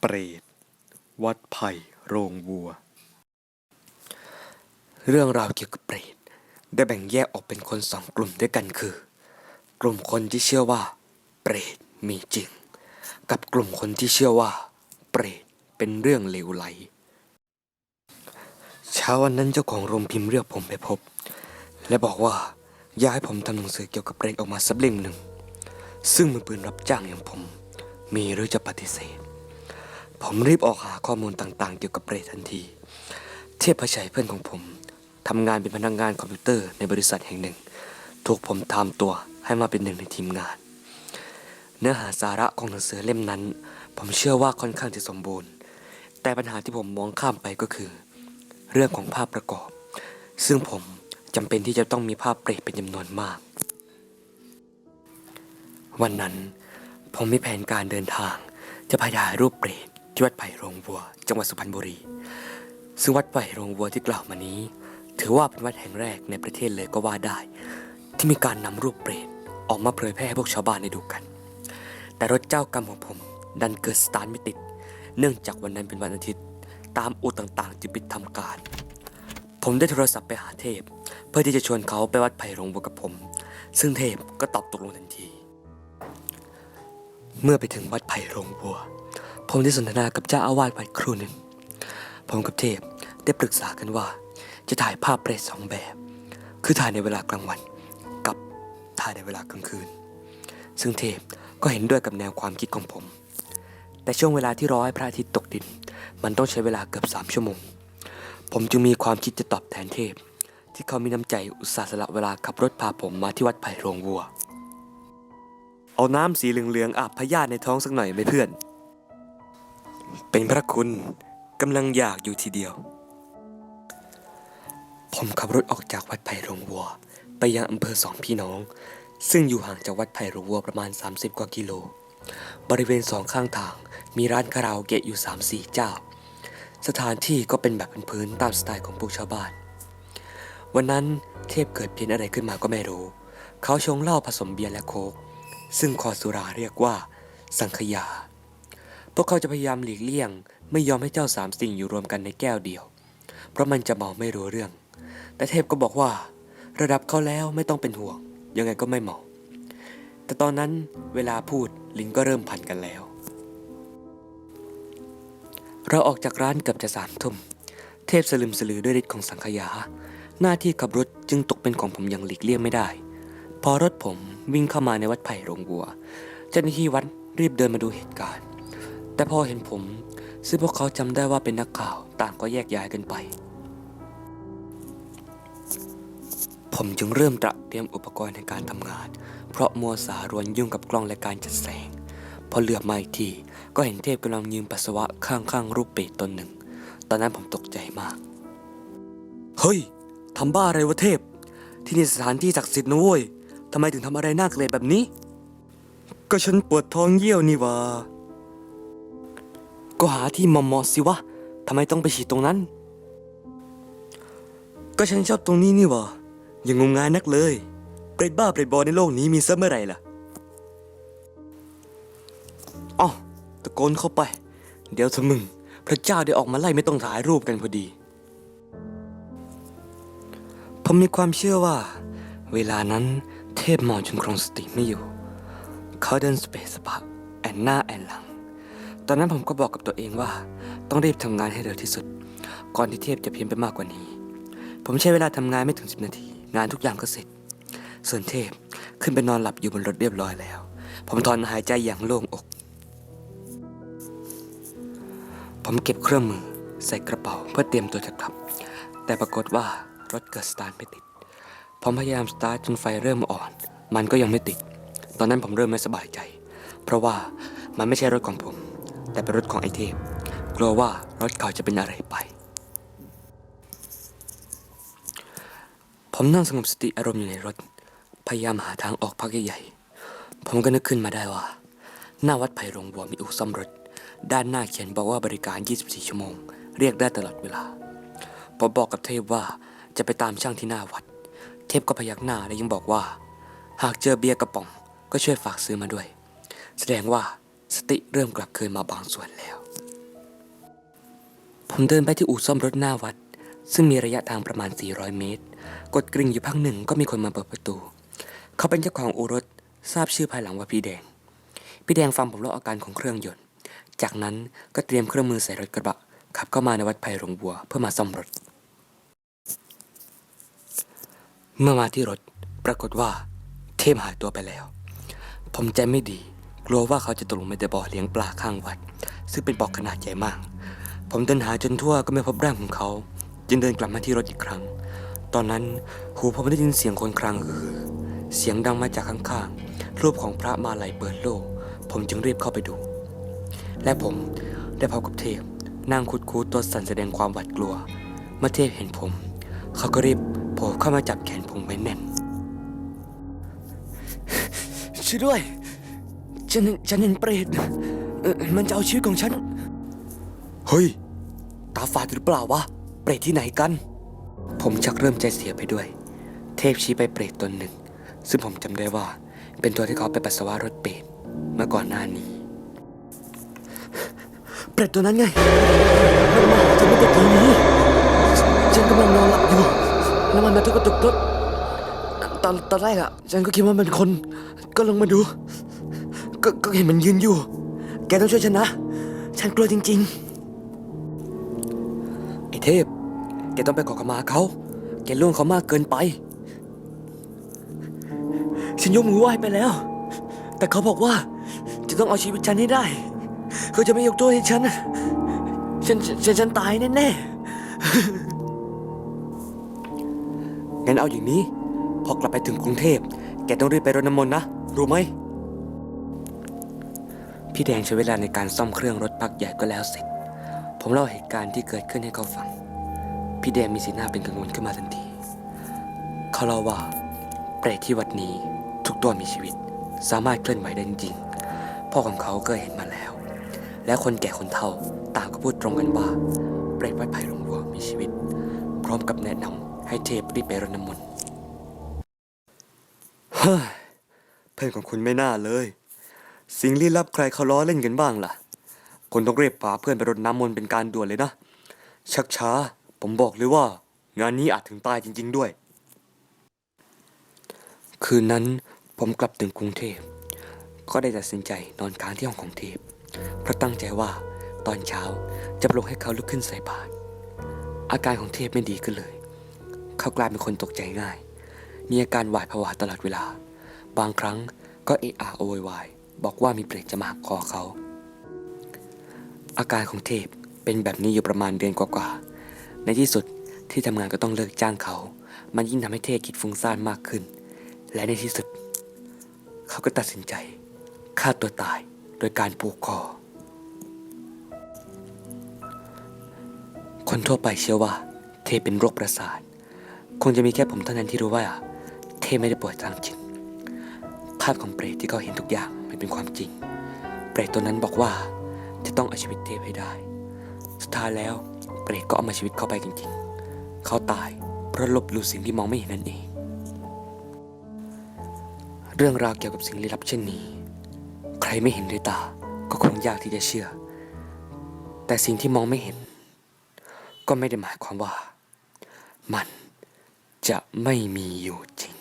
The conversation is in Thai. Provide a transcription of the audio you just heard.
เปรตวัดไผ่โรงวัว เรื่องราวเกี่ยวกับเปรตได้แบ่งแยกออกเป็นคนสองกลุ่มด้วยกันคือ กลุ่มคนที่เชื่อว่า เปรตมีจริง กับกลุ่มคนที่เชื่อว่า เปรตเป็นเรื่องเลวไหล เช้าวันนั้นเจ้าของโรงพิมพ์เรียกผมไปพบ และบอกว่าอยากให้ผมทำหนังสือเกี่ยวกับเปรตออกมาสักเล่มหนึ่ง ซึ่งมือปืนรับจ้างอย่างผม มีหรือจะปฏิเสธ ผมรีบออกหาข้อมูลต่างๆ เกี่ยวกับเปรตทันที เทพชัยเพื่อนของผมทำงานเป็นพนักงานคอมพิวเตอร์ในบริษัทแห่งหนึ่ง ถูกผมตามตัวให้มาเป็นหนึ่งในทีมงาน เนื้อหาสาระของหนังสือเล่มนั้น ผมเชื่อว่าค่อนข้างจะสมบูรณ์ แต่ปัญหาที่ผมมองข้ามไปก็คือ เรื่องของภาพประกอบ ซึ่งผมจำเป็นที่จะต้องมีภาพเปรตเป็นจำนวนมาก วันนั้น ผมมีแผนการเดินทาง จะไปถ่ายรูปเปรตที่วัดไผ่โรงวัว จังหวัดสุพรรณบุรี ซึ่งวัดไผ่โรงวัวที่กล่าวมานี้ ถือว่าเป็นวัดแห่งแรกในประเทศเลยก็ว่าได้ ที่มีการนำรูปเปรตออกมาเผยแพร่ให้พวกชาวบ้านได้ดูกัน แต่รถเจ้ากรรมของผม ดันเกิดสตาร์ทไม่ติด เนื่องจากวันนั้นเป็นวันอาทิตย์ ตามอู่ต่างๆจึงปิดทำการ ผมได้โทรศัพท์ไปหาเทพ เพื่อที่จะชวนเขาไปวัดไผ่รงวัวกับผม ซึ่งเทพก็ตอบตกลงทันที เมื่อไปถึงวัดไผ่รงวัว ผมได้สนทนากับเจ้าอาวาสวัดครูหนึ่ง ผมกับเทพได้ปรึกษากันว่า จะถ่ายภาพเปรตสองแบบ คือถ่ายในเวลากลางวัน กับถ่ายในเวลากลางคืน ซึ่งเทพ ก็เห็นด้วยกับแนวความคิดของผม แต่ช่วงเวลาที่รอให้พระอาทิตย์ตกดิน มันต้องใช้เวลาเกือบสามชั่วโมง ผมจึงมีความคิดจะตอบแทนเทพ ที่เขามีน้ำใจอุตส่าห์สละเวลาขับรถพาผมมาที่วัดไผ่โรงวัว เอาน้ำสีเหลืองๆอาบพยาธิในท้องสักหน่อยไหมเพื่อน เป็นพระคุณกำลังอยากอยู่ทีเดียว ผมขับรถออกจากวัดไผ่โรงวัว ไปยังอำเภอสองพี่น้อง ซึ่งอยู่ห่างจากวัดไผ่รงวัวประมาณ 30 กว่ากิโล บริเวณสองข้างทางมีร้านคาราโอเกะอยู่ 3-4 เจ้า สถานที่ก็เป็นแบบพื้นๆตามสไตล์ของพวกชาวบ้าน วันนั้นเทพเกิดเพี้ยนอะไรขึ้นมาก็ไม่รู้ เขาชงเหล้าผสมเบียร์และโค้กซึ่งคอสุราเรียกว่า สังขยา พวกเขาจะพยายามหลีกเลี่ยง ไม่ยอมให้เจ้าสามสิ่งอยู่รวมกันในแก้วเดียว เพราะมันจะเมาไม่รู้เรื่อง แต่เทพก็บอกว่า ระดับเขาแล้วไม่ต้องเป็นห่วง ยังไงก็ไม่เหมาะ แต่ตอนนั้นเวลาพูดลิ้นก็เริ่มพันกันแล้ว เราออกจากร้านเกือบจะสามทุ่ม เทพสลึมสลือด้วยฤทธิ์ของสังขยา หน้าที่ขับรถจึงตกเป็นของผมอย่างหลีกเลี่ยงไม่ได้ พอรถผมวิ่งเข้ามาในวัดไผ่โรงวัว เจ้าหน้าที่วัดรีบเดินมาดูเหตุการณ์ แต่พอเห็นผมซึ่งพวกเขาจำได้ว่าเป็นนักข่าวต่างก็แยกย้ายกันไป ผมจึงเริ่มตระเตรียมอุปกรณ์ในการทำงาน เพราะมัวสารวนยุ่งกับกล้องและการจัดแสง พอเหลือบมาอีกที ก็เห็นเทพกำลังยืนปัสสาวะข้างๆรูปเปรตตนหนึ่ง ตอนนั้นผมตกใจมาก เฮ้ยทำบ้าอะไรวะเทพ ที่นี่สถานที่ศักดิ์สิทธิ์นะเว้ยทำไมถึงทำอะไรน่าเกลียดแบบนี้ ก็ฉันปวดท้องเยี่ยวนี่วะก็หาที่มอมอสิวะทำไมต้องไปฉีดตรงนั้น ก็ฉันชอบตรงนี้นี่วะ อย่างงมงายนักเลย เปรตบ้าเปรตบอในโลกนี้มีซะเมื่อไหร่ล่ะอ๋อตะโกนเข้าไป เดี๋ยวเถอะมึง พระเจ้าได้ออกมาไล่ไม่ต้องถ่ายรูปกันพอดี ผมมีความเชื่อว่า เวลานั้นเทพมองจนครองสติไม่อยู่ เขาเดินสเปซสปะแอนหน้าแอนหลัง ตอนนั้นผมก็บอกกับตัวเองว่า ต้องรีบทำงานให้เร็วที่สุด ก่อนที่เทพจะเพี้ยนไปมากกว่านี้ ผมใช้เวลาทำงานไม่ถึง10นาที งานทุกอย่างก็เสร็จ ส่วนเทพขึ้นไปนอนหลับอยู่บนรถเรียบร้อยแล้ว ผมถอนหายใจอย่างโล่งอก ผมเก็บเครื่องมือใส่กระเป๋าเพื่อเตรียมตัวจะกลับ แต่ปรากฏว่ารถเกิดสตาร์ทไม่ติด ผมพยายามสตาร์ทจนไฟเริ่มอ่อน มันก็ยังไม่ติด ตอนนั้นผมเริ่มไม่สบายใจ เพราะว่ามันไม่ใช่รถของผม แต่เป็นรถของไอเทพ กลัวว่ารถเขาจะเป็นอะไรไป ผมนั่งสงบสติอารมณ์อยู่ในรถ พยายามหาทางออกพักใหญ่ๆ ผมก็นึกขึ้นมาได้ว่า หน้าวัดไผ่รงบัวมีอู่ซ่อมรถ ด้านหน้าเขียนบอกว่าบริการ 24 ชั่วโมง เรียกได้ตลอดเวลา ผมบอกกับเทพว่าจะไปตามช่างที่หน้าวัด เทพก็พยักหน้าและยังบอกว่า หากเจอเบียร์กระป๋องก็ช่วยฝากซื้อมาด้วย แสดงว่าสติเริ่มกลับคืนมาบางส่วนแล้ว ผมเดินไปที่อู่ซ่อมรถหน้าวัด ซึ่งมีระยะทางประมาณ 400 เมตร กดกริ่งอยู่พักหนึ่งก็มีคนมาเปิดประตู เขาเป็นเจ้าของอู่รถทราบชื่อภายหลังว่าพี่แดง พี่แดงฟังผมเล่าอาการของเครื่องยนต์ จากนั้นก็เตรียมเครื่องมือใส่รถกระบะ ขับเข้ามาในวัดไผ่หลวงบัวเพื่อมาซ่อมรถ เมื่อมาที่รถปรากฏว่า เทพหายตัวไปแล้ว ผมใจไม่ดี กลัวว่าเขาจะตกลงไปในบ่อเลี้ยงปลาข้างวัด ซึ่งเป็นบ่อขนาดใหญ่มาก ผมเดินหาจนทั่วก็ไม่พบร่างของเขา จึงเดินกลับมาที่รถอีกครั้ง ตอนนั้นหูผมได้ยินเสียงคนครางฮือเสียงดังมาจากข้างๆ รูปของพระมาลัยเปิดโลก ผมจึงรีบเข้าไปดู และผมได้พบกับเทพนั่งคุดคูตัวสั่นแสดงความหวาดกลัว เมื่อเทพเห็นผม เขาก็รีบโผล่เข้ามาจับแขนผมไว้แน่นช่วยด้วย ฉันฉันเห็นเปรตมันจะเอาชีวิตของฉัน เฮ้ย ตาฝาดหรือเปล่าวะ เปรตที่ไหนกัน ผมชักเริ่มใจเสียไปด้วย เทพชี้ไปเปรตตนหนึ่ง ซึ่งผมจำได้ว่า เป็นตัวที่เขาไปปัสสาวะรถเปรตเมื่อก่อนหน้านี้ เปรตตัวนั้นไงมันมาหาฉันเมื่อตะกี้นี้ฉันกำลังนอนหลับอยู่แล้วมันมาทุกระตุกรถตอนตอนแรกอะฉันก็คิดว่ามันเป็นคน ก็ลงมาดู ก็ก็เห็นมันยืนอยู่ แกต้องช่วยฉันนะ ฉันกลัวจริง ๆ แกต้องไปขอขมาเขา แกล่วงเขามากเกินไป ฉันยกมือไหว้ไปแล้ว แต่เขาบอกว่า จะต้องเอาชีวิตฉันให้ได้ เขาจะไม่ยกโทษให้ฉัน ฉัน ฉันฉันตายแน่ๆ งั้นเอาอย่างนี้ พอกลับไปถึงกรุงเทพ แกต้องรีบไปรดน้ำมนต์นะ รู้ไหม พี่แดงใช้เวลาในการซ่อมเครื่องรถพักใหญ่ก็แล้วเสร็จ ผมเล่าเหตุการณ์ที่เกิดขึ้นให้เขาฟัง พี่แดงมีสีหน้าเป็นกังวลขึ้นมาทันที เขาเล่าว่าเปรตที่วัดนี้ทุกตัวมีชีวิต สามารถเคลื่อนไหวได้จริงๆพ่อของเขาก็เห็นมาแล้ว และคนแก่คนเฒ่าต่างก็พูดตรงกันว่าเปรตวัดไผ่หลวงบัวมีชีวิต พร้อมกับแนะนำให้เทพรีบไปรดน้ำมนต์เฮ้ยเพื่อนของคุณไม่น่าเลย สิ่งลี้ลับใครเขาล้อเล่นกันบ้างล่ะคนต้องเรียบพาเพื่อนไปรดน้ำมนต์เป็นการด่วนเลยนะ ชักช้า ผมบอกเลยว่า งานนี้อาจถึงตายจริง ๆด้วย คืนนั้นผมกลับถึงกรุงเทพ ก็ได้ตัดสินใจนอนค้างที่ห้องของเทพ เพราะตั้งใจว่าตอนเช้าจะปลุกให้เขาลุกขึ้นใส่บาตรอาการของเทพไม่ดีขึ้นเลย เขากลายเป็นคนตกใจง่าย มีอาการหวาดผวาตลอดเวลา บางครั้งก็เอะอะโวยวาย บอกว่ามีเปรตจะมาหักคอเขา อาการของเทพเป็นแบบนี้อยู่ประมาณเดือนกว่าๆ ในที่สุดที่ทำงานก็ต้องเลิกจ้างเขา มันยิ่งทำให้เทพคิดฟุ้งซ่านมากขึ้น และในที่สุด เขาก็ตัดสินใจฆ่าตัวตายโดยการผูกคอ คนทั่วไปเชื่อว่า เทเป็นโรคประสาท คงจะมีแค่ผมเท่านั้นที่รู้ว่า เทไม่ได้ป่วยทางจิต ภาพของเปรตที่เขาเห็นทุกอย่างมันเป็นความจริง เปรตตัวนั้นบอกว่าจะต้องเอาชีวิตเทพให้ได้ สุดท้ายแล้ว เปรตก็เอามาชีวิตเข้าไปจริงๆ เขาตายเพราะลบหลู่สิ่งที่มองไม่เห็นนั่นเอง เรื่องราวเกี่ยวกับสิ่งลี้ลับเช่นนี้ ใครไม่เห็นด้วยตาก็คงยากที่จะเชื่อ แต่สิ่งที่มองไม่เห็น ก็ไม่ได้หมายความว่า มันจะไม่มีอยู่จริง